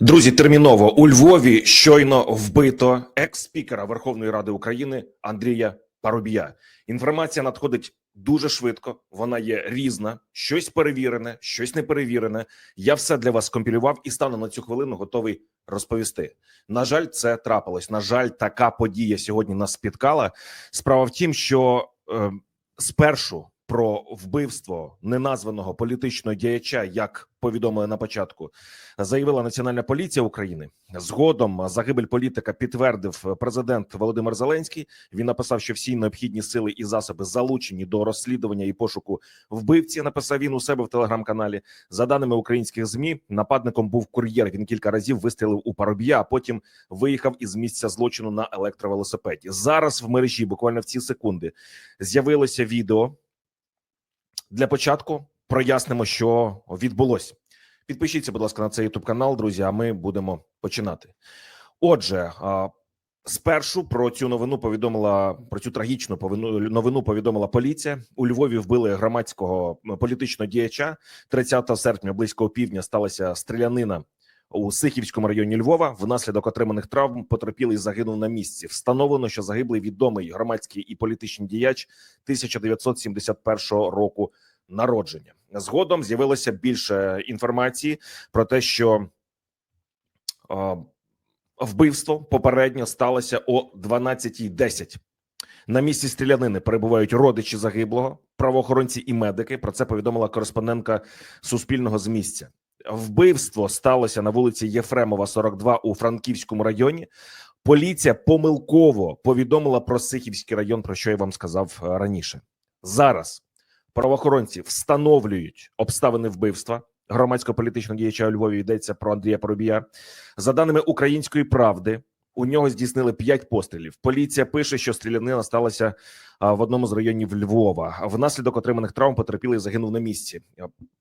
Друзі, терміново у Львові щойно вбито екс-спікера Верховної Ради України Андрія Парубія. Інформація надходить дуже швидко. Вона є різна, щось перевірене, щось не перевірене. Я все для вас компілював і стану на цю хвилину готовий розповісти. На жаль, це трапилось. На жаль, така подія сьогодні нас спіткала. Справа в тім, що е, спершу про вбивство неназваного політичного діяча, як повідомили на початку, заявила Національна поліція України. Згодом загибель політика підтвердив президент Володимир Зеленський. Він написав, що всі необхідні сили і засоби залучені до розслідування і пошуку вбивці. Написав він у себе в телеграм-каналі. За даними українських змі, нападником був кур'єр. Він кілька разів вистрілив у парубія, а потім виїхав із місця злочину на електровелосипеді. Зараз в мережі буквально в ці секунди з'явилося відео. Для початку прояснимо, що відбулося. Підпишіться, будь ласка, на цей youtube канал, друзі. А ми будемо починати. Отже, спершу про цю новину повідомила про цю трагічну новину. Повідомила поліція. У Львові вбили громадського політичного діяча. 30 серпня близько півдня сталася стрілянина. У Сихівському районі Львова внаслідок отриманих травм потерпілий загинув на місці. Встановлено, що загиблий відомий громадський і політичний діяч 1971 року народження. Згодом з'явилося більше інформації про те, що е, вбивство попередньо сталося о 12.10. На місці стрілянини перебувають родичі загиблого, правоохоронці і медики. Про це повідомила кореспондентка Суспільного з місця. Вбивство сталося на вулиці Єфремова, 42 у Франківському районі. Поліція помилково повідомила про Сихівський район, про що я вам сказав е, раніше. Зараз правоохоронці встановлюють обставини вбивства громадсько-політичного діяча у Львові. Йдеться про Андрія Поробія. За даними української правди, у нього здійснили п'ять пострілів. Поліція пише, що стрілянина сталася в одному з районів Львова. Внаслідок отриманих травм потерпілий загинув на місці.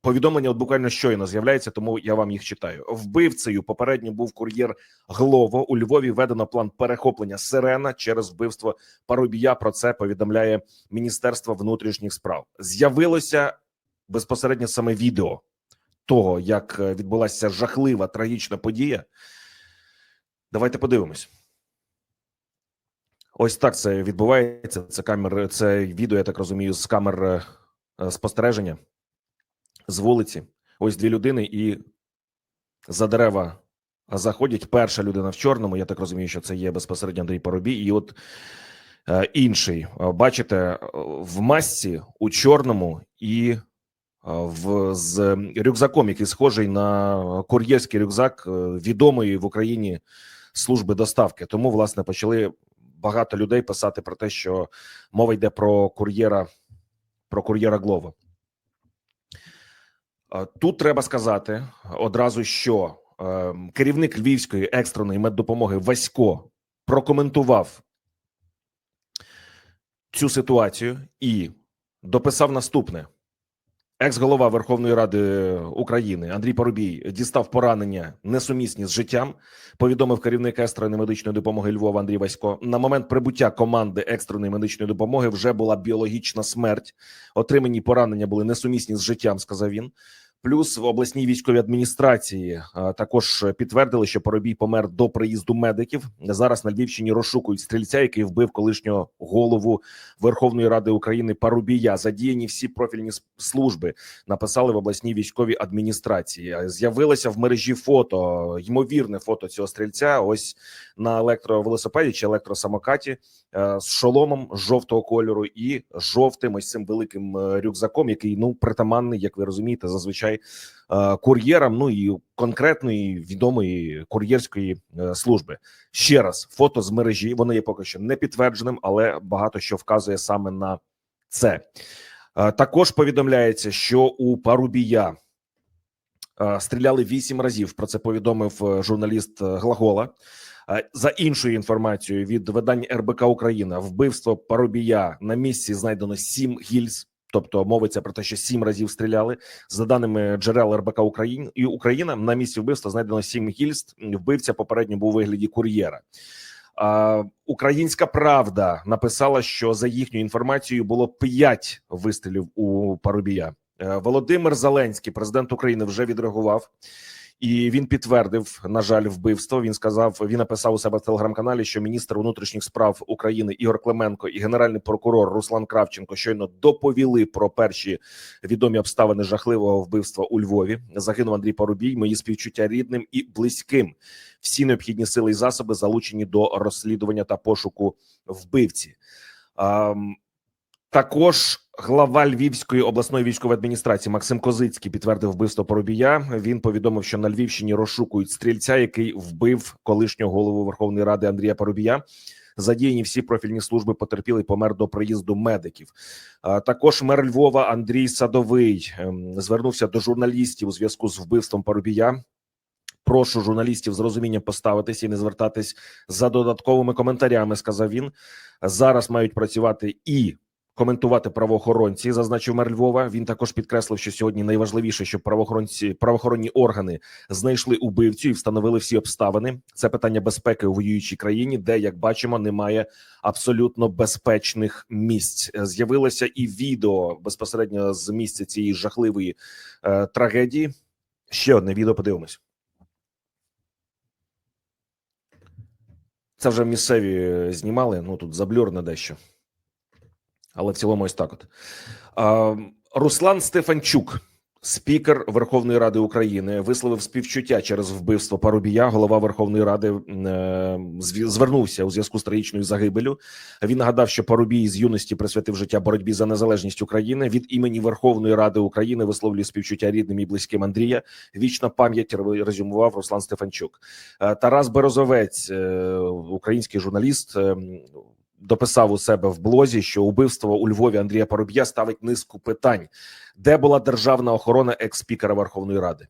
Повідомлення от буквально щойно з'являється, тому я вам їх читаю. Вбивцею попередньо був кур'єр Глово. У Львові введено план перехоплення сирена через вбивство Парубія. Про це повідомляє Міністерство внутрішніх справ. З'явилося безпосередньо саме відео того, як е, відбулася жахлива трагічна подія. Давайте подивимось. Ось так це відбувається. Це камер, це відео, я так розумію, з камер е, спостереження з вулиці. Ось дві людини, і за дерева заходять. Перша людина в чорному. Я так розумію, що це є безпосередньо Андрій Парубій. І от е, інший, Е, бачите, в масці у чорному і в з рюкзаком, який схожий на кур'єрський рюкзак відомої в Україні служби доставки. Тому власне почали багато людей писати про те, що мова йде про кур'єра, про кур'єра Глова. Е, Тут треба сказати одразу, що е, керівник Львівської екстреної меддопомоги Васько прокоментував цю ситуацію і дописав наступне: екс-голова Верховної Ради України Андрій Поробій дістав поранення несумісні з життям. Повідомив керівник екстреної медичної допомоги Львова Андрій Васько. На момент прибуття команди екстреної медичної допомоги вже була біологічна смерть. Отримані поранення були несумісні з життям, сказав він. Плюс в обласній військовій адміністрації також підтвердили, що Поробій помер до приїзду медиків. Зараз на Львівщині розшукують стрільця, який вбив колишнього голову Верховної Ради України Парубія. Задіяні всі профільні служби написали в обласній військовій адміністрації. З'явилося в мережі фото, ймовірне фото цього стрільця. Ось на електровелосипеді чи електросамокаті е, з шоломом жовтого кольору і жовтим ось цим великим е, рюкзаком, який ну притаманний, як ви розумієте, зазвичай е, кур'єрам. Ну і конкретної відомої кур'єрської е, служби. Ще раз фото з мережі. Воно є поки що не підтвердженим, але багато що вказує саме на це. Також повідомляється, що у Парубія стріляли вісім разів. Про це повідомив е, журналіст е, Глагола. За іншою інформацією від видань РБК Україна, вбивство Парубія на місці знайдено сім гільз. Тобто мовиться про те, що сім разів стріляли. За даними джерел РБК Україн і Україна, на місці вбивства знайдено сім гільст. Вбивця попередньо був у вигляді кур'єра. Українська правда написала, що за їхньою інформацією було п'ять вистрілів у Парубія. Е, Володимир Зеленський, президент України, вже відреагував і він підтвердив, на жаль, вбивство. Він сказав, він написав у себе в телеграм-каналі, що міністр внутрішніх справ України Ігор Клименко і генеральний прокурор Руслан Кравченко щойно доповіли про перші відомі обставини жахливого вбивства у Львові. Загинув Андрій Парубій. Мої співчуття рідним і близьким. Всі необхідні сили і засоби залучені до розслідування та пошуку вбивці. Також глава Львівської обласної військової адміністрації Максим Козицький підтвердив вбивство Поробія. Він повідомив, що на Львівщині розшукують стрільця, який вбив колишнього голову Верховної Ради Андрія Поробія. Задіяні всі профільні служби потерпілий помер до приїзду медиків. Також мер Львова Андрій Садовий ем, звернувся до журналістів у зв'язку з вбивством Поробія. Прошу журналістів з розумінням поставитися і не звертатись за додатковими коментарями. Сказав він. Зараз мають працювати і коментувати правоохоронці, зазначив мер Львова. Він також підкреслив, що сьогодні найважливіше, щоб правоохоронці правоохоронні органи знайшли убивцю і встановили всі обставини. Це питання безпеки у воюючій країні, де як бачимо, немає абсолютно безпечних місць. З'явилося і відео безпосередньо з місця цієї жахливої е, трагедії. Ще одне відео. Подивимось. Це вже місцеві е, знімали. Ну тут заблюрне дещо. Але в цілому ось так. От Руслан Стефанчук, спікер Верховної Ради України, висловив співчуття через вбивство Парубія. Голова Верховної Ради е, звернувся у зв'язку з трагічною загибелю. Він нагадав, що Парубій з юності присвятив життя боротьбі за незалежність України. Від імені Верховної Ради України висловлює співчуття рідним і близьким Андрія. Вічна пам'ять резюмував Руслан Стефанчук. Е, Тарас Березовець, е, український журналіст. Дописав у себе в блозі, що убивство у Львові Андрія Паруб'я ставить низку питань, де була державна охорона екс-спікера Верховної Ради,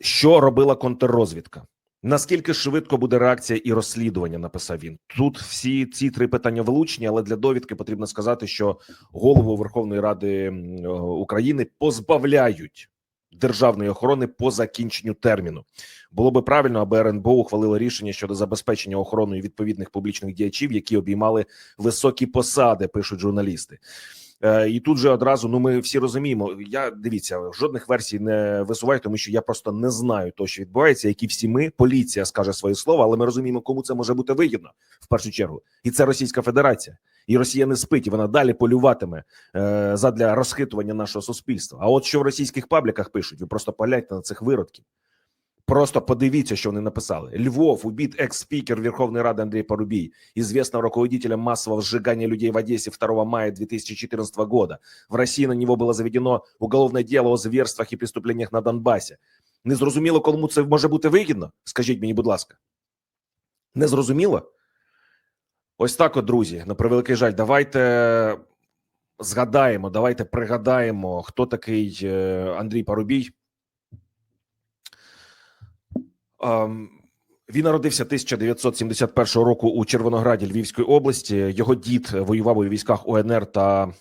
що робила контррозвідка, наскільки швидко буде реакція і розслідування? Написав він. Тут всі ці три питання вилучені, але для довідки потрібно сказати, що голову Верховної Ради е, України позбавляють державної охорони по закінченню терміну. Було би правильно, аби РНБО ухвалило рішення щодо забезпечення охороною відповідних публічних діячів, які обіймали високі посади, пишуть журналісти. Е, І тут же одразу ну ми всі розуміємо. Я дивіться, жодних версій не висуваю, тому що я просто не знаю то, що відбувається, які всі ми поліція скаже своє слово, але ми розуміємо, кому це може бути вигідно в першу чергу, і це Російська Федерація. І Росія не спить, і вона далі полюватиме е, задля розхитування нашого суспільства. А от що в російських пабліках пишуть, ви просто погляньте на цих виродків. Просто подивіться, що вони написали. Львов убит экс-спикер Верховной Рады Андрей Порубий, известного руководителя массового сжигания людей в Одессе 2 мая 2014 года. В России на него было заведено уголовное дело о зверствах і преступлениях на Донбасі. Не зрозуміло, кому це може бути вигідно? Скажіть мені, будь ласка. Не зрозуміло? Ось так, от, друзі, на превеликий жаль, давайте згадаємо, давайте пригадаємо, хто такий е, Андрій Парубій. Ем, Він народився 1971 року у Червонограді Львівської області. Його дід воював у військах УНР та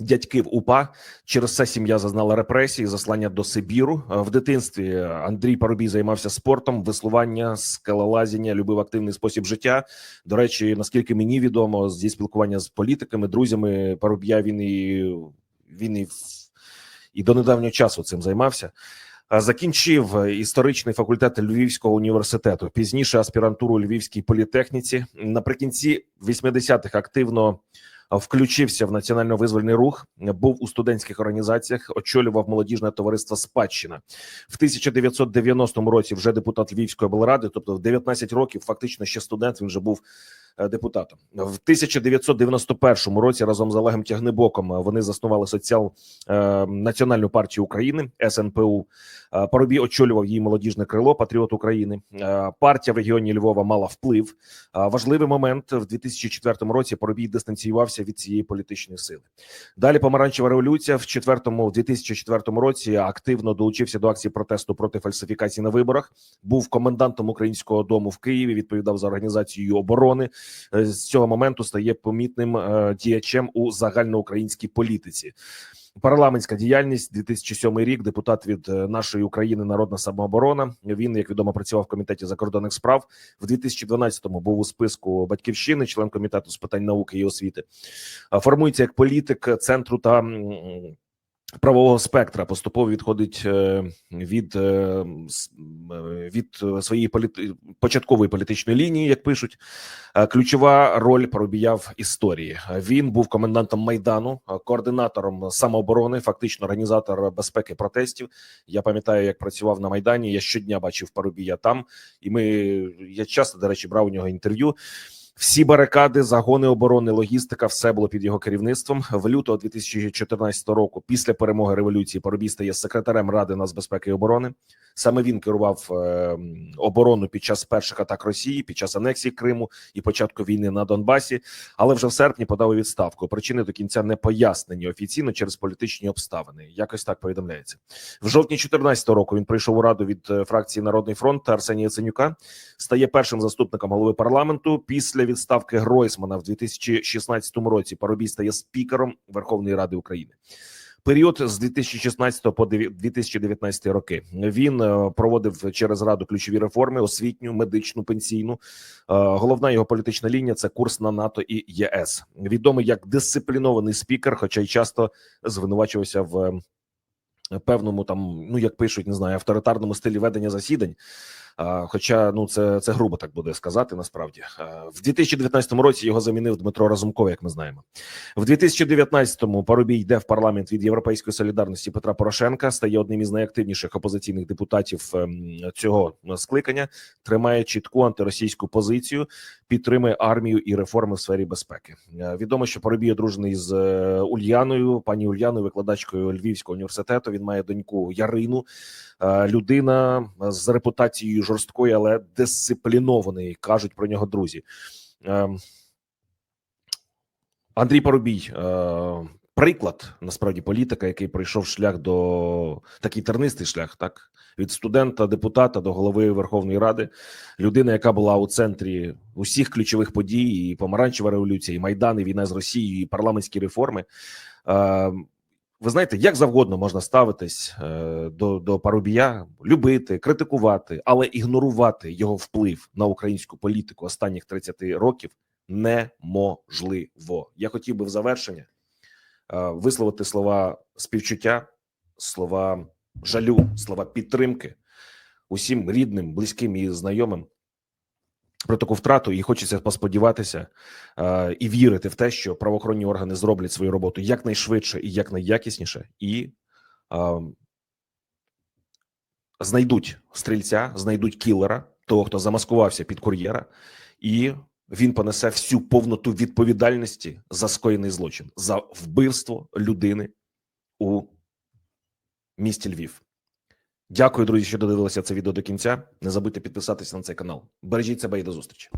дядьки в УПА. Через це сім'я зазнала репресії, заслання до Сибіру. Е, В дитинстві Андрій Парубій займався спортом, веслування, скелелазіння, любив активний спосіб життя. До речі, наскільки мені відомо, зі спілкування з політиками, друзями Парубія він і він і, і до недавнього часу цим займався. Закінчив історичний факультет Львівського університету. Пізніше аспірантуру у Львівській політехніці. Наприкінці 80-х активно включився в національно-визвольний рух. Був у студентських організаціях, очолював молодіжне товариство Спадщина в 1990 році. Вже депутат Львівської облради, тобто в 19 років, фактично ще студент. Він вже був депутатом. В 1991 році разом з Олегом Тягнебоком е, вони заснували соціал е, Національну партію України СНПУ. Е, Парубій очолював її молодіжне крило Патріот України. Е, Партія в регіоні Львова мала вплив. Е, Важливий момент в 2004 році. Парубій дистанціювався від цієї політичної сили. Далі помаранчева революція в четвертому, в 2004 році активно долучився до акції протесту проти фальсифікацій на виборах. Був комендантом українського дому в Києві. Відповідав за організацію оборони. Е, З цього моменту стає помітним е, діячем у загальноукраїнській політиці. Парламентська діяльність 2007 рік. Депутат від е, нашої України Народна самооборона. Він, як відомо, працював в комітеті закордонних справ. В 2012-му був у списку батьківщини, член комітету з питань науки і освіти. Формується як політик центру та правового спектра поступово відходить е, від, е, е, від своєї політи... початкової політичної лінії, як пишуть. Ключова роль Парубія в історії. Він був комендантом майдану, координатором самооборони, фактично організатор безпеки протестів. Я пам'ятаю, як працював на майдані. Я щодня бачив Парубія там, і ми я часто, до речі, брав у нього інтерв'ю. Всі барикади, загони оборони, логістика, все було під його керівництвом. В лютого 2014 року, після перемоги революції, Парубій стає секретарем Ради нацбезпеки і оборони. Саме він керував е, оборону під час перших атак Росії, під час анексії Криму і початку війни на Донбасі. Але вже в серпні подав відставку. Причини до кінця не пояснені офіційно через політичні обставини. Якось так повідомляється. В жовтні 2014 року він прийшов у раду від е, фракції Народний фронт Арсенія Яценюка стає першим заступником голови парламенту. Після відставки Гройсмана в 2016 році Парубій стає спікером Верховної Ради України. Період з 2016 по 2019 роки він е, проводив через раду ключові реформи: освітню, медичну, пенсійну. Е, Головна його політична лінія це курс на НАТО і ЄС. Відомий як дисциплінований спікер, хоча й часто звинувачувався в е, певному там, ну як пишуть, не знаю, авторитарному стилі ведення засідань. Хоча ну це це грубо так буде сказати. Насправді в 2019 році його замінив Дмитро Разумков, як ми знаємо. В 2019-му Парубій йде в парламент від Європейської солідарності Петра Порошенка, стає одним із найактивніших опозиційних депутатів ем, цього скликання, тримає чітку антиросійську позицію, підтримує армію і реформи в сфері безпеки. Е, Відомо, що Парубій одружений з е, Ульяною, пані Ульяною, викладачкою Львівського університету. Він має доньку Ярину. Е, Людина з репутацією жорсткої, але дисциплінованої, кажуть про нього друзі. Ем, Андрій Парубій, е, приклад насправді політика, який пройшов шлях до такий тернистий шлях, так від студента, депутата до голови Верховної Ради, людина, яка була у центрі усіх ключових подій, і помаранчева революція, і майдан, і війна з Росією, і парламентські реформи. Ви знаєте, як завгодно можна ставитись е, до, до Парубія, любити, критикувати, але ігнорувати його вплив на українську політику останніх 30 років неможливо. Я хотів би в завершення е, висловити слова співчуття, слова жалю, слова підтримки усім рідним, близьким і знайомим про таку втрату, і хочеться посподіватися е, і вірити в те, що правоохоронні органи зроблять свою роботу якнайшвидше і якнайякісніше, і е, знайдуть стрільця, знайдуть кілера, того, хто замаскувався під кур'єра, і він понесе всю повноту відповідальності за скоєний злочин, за вбивство людини у місті Львів. Дякую, друзі, що додивилися це відео до кінця. Не забудьте підписатися на цей канал. Бережіть себе і до зустрічі.